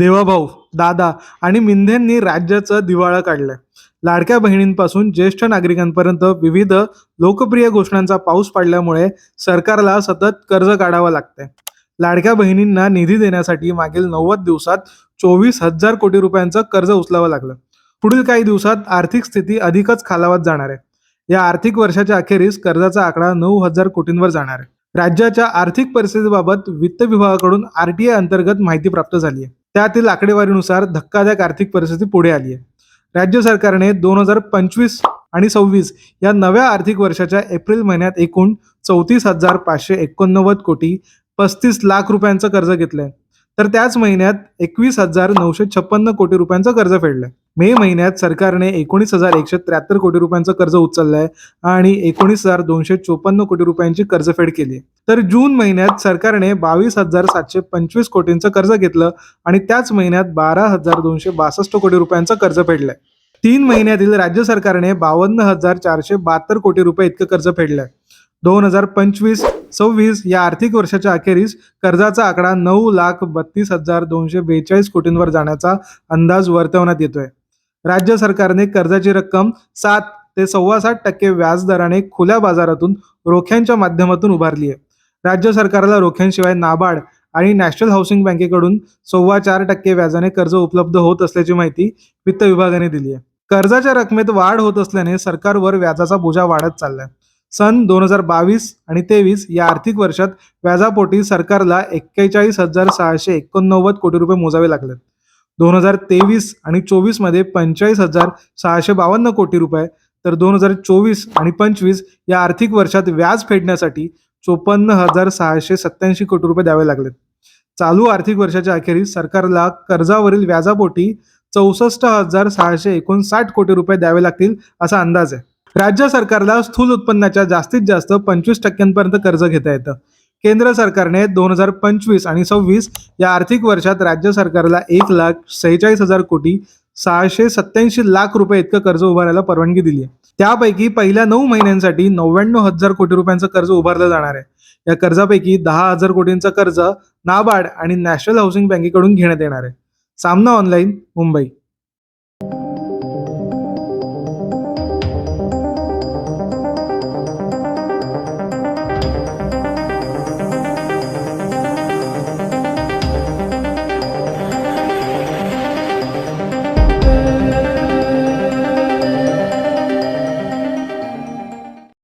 देवाभाऊ दादा आणि मिंधेंनी राज्याचं दिवाळं काढलंय लाडक्या बहिणींपासून ज्येष्ठ नागरिकांपर्यंत विविध लोकप्रिय घोषणांचा पाऊस पडल्यामुळे सरकारला सतत कर्ज काढावं लागतंय. लाडक्या बहिणींना निधी देण्यासाठी मागील नव्वद दिवसात चोवीस हजार कोटी रुपयांचं कर्ज उचलावं लागलं. पुढील काही दिवसात आर्थिक स्थिती अधिकच खालावत जाणार आहे. या आर्थिक वर्षाच्या अखेरीस कर्जाचा आकडा नऊ हजार कोटींवर जाणार आहे. राज्याच्या आर्थिक परिस्थितीबाबत वित्त विभागाकडून आरटीआय अंतर्गत माहिती प्राप्त झाली आहे. त्यातील आकडेवारीनुसार धक्कादायक आर्थिक परिस्थिती पुढे आली आहे. राज्य सरकारने दोन हजार पंचवीस आणि सव्वीस या नव्या आर्थिक वर्षाच्या एप्रिल महिन्यात एकूण चौतीस हजार पाचशे एकोणनव्वद कोटी पस्तीस लाख रुपयांचं कर्ज घेतलंय. तर त्याच महिन्यात एकवीस हजार नऊशे छप्पन्न कोटी रुपयांचं कर्ज फेडलंय. मे महिन्यात सरकारने एकोणीस हजार एकशे त्र्याहत्तर कोटी रुपयांचं कर्ज उचललंय आणि एकोणीस हजार दोनशे चोपन्न कोटी रुपयांची कर्जफेड केली तर जून महिन्यात सरकारने बावीस हजार सातशे पंचवीस कोटींचं कर्ज घेतलं आणि त्याच महिन्यात बारा हजार दोनशे बासष्ट कोटी रुपयांचं कर्ज फेडलंय. तीन महिन्यातील राज्य सरकारने बावन्न हजार चारशे बहात्तर कोटी रुपये इतकं कर्ज फेडलंय. दोन हजार पंचवीस सव्वीस या आर्थिक वर्षाच्या अखेरीस कर्जाचा आकडा नऊ लाख बत्तीस हजार दोनशे बेचाळीस कोटींवर जाण्याचा अंदाज वर्तवण्यात येतोय. राज्य सरकारने कर्जाची रक्कम सात ते सव्वा सात टक्के व्याजदराने खुल्या बाजारातून रोख्यांच्या माध्यमातून उभारली आहे. राज्य सरकारला रोख्यांशिवाय नाबार्ड आणि नॅशनल हाऊसिंग बँकेकडून सव्वा चार टक्के व्याजाने कर्ज उपलब्ध होत असल्याची माहिती वित्त विभागाने दिली आहे. कर्जाच्या रकमेत वाढ होत असल्याने सरकारवर व्याजाचा बोजा वाढत चाललाय. सन दोन हजार बावीस आणि तेवीस या आर्थिक वर्षात व्याजापोटी सरकारला एक्केचाळीस हजार सहाशे एकोणनव्वद कोटी रुपये मोजावे लागले दोन हजार तेवीस आणि चोवीसमध्ये पंचेचाळीस हजार सहाशे बावन्न कोटी रुपये. तर दोन हजार चोवीस आणि पंचवीस या आर्थिक वर्षात व्याज फेडण्यासाठी चोपन्न हजार सहाशे सत्याऐंशी कोटी रुपये द्यावे लागलेत. चालू आर्थिक वर्षाच्या अखेरीस सरकारला कर्जावरील व्याजापोटी चौसष्ट हजार सहाशे एकोणसाठ कोटी रुपये द्यावे लागतील असा अंदाज आहे. राज्य सरकारला स्थूल उत्पन्नाच्या जास्तीत जास्त पंचवीस टक्क्यांपर्यंत कर्ज घेता येतं. केंद्र सरकारने दोन हजार पंचवीस आणि सव्वीस या आर्थिक वर्षात राज्य सरकारला एक लाख सेहेचाळीस हजार कोटी सहाशे सत्याऐंशी लाख रुपये इतकं कर्ज उभारायला परवानगी दिली आहे. त्यापैकी पहिल्या नऊ महिन्यांसाठी नव्याण्णव हजार कोटी रुपयांचं कर्ज उभारलं जाणार आहे. या कर्जापैकी दहा हजार कोटींचं कर्ज नाबार्ड आणि नॅशनल हाऊसिंग बँकेकडून घेण्यात येणार आहे. सामना ऑनलाईन मुंबई.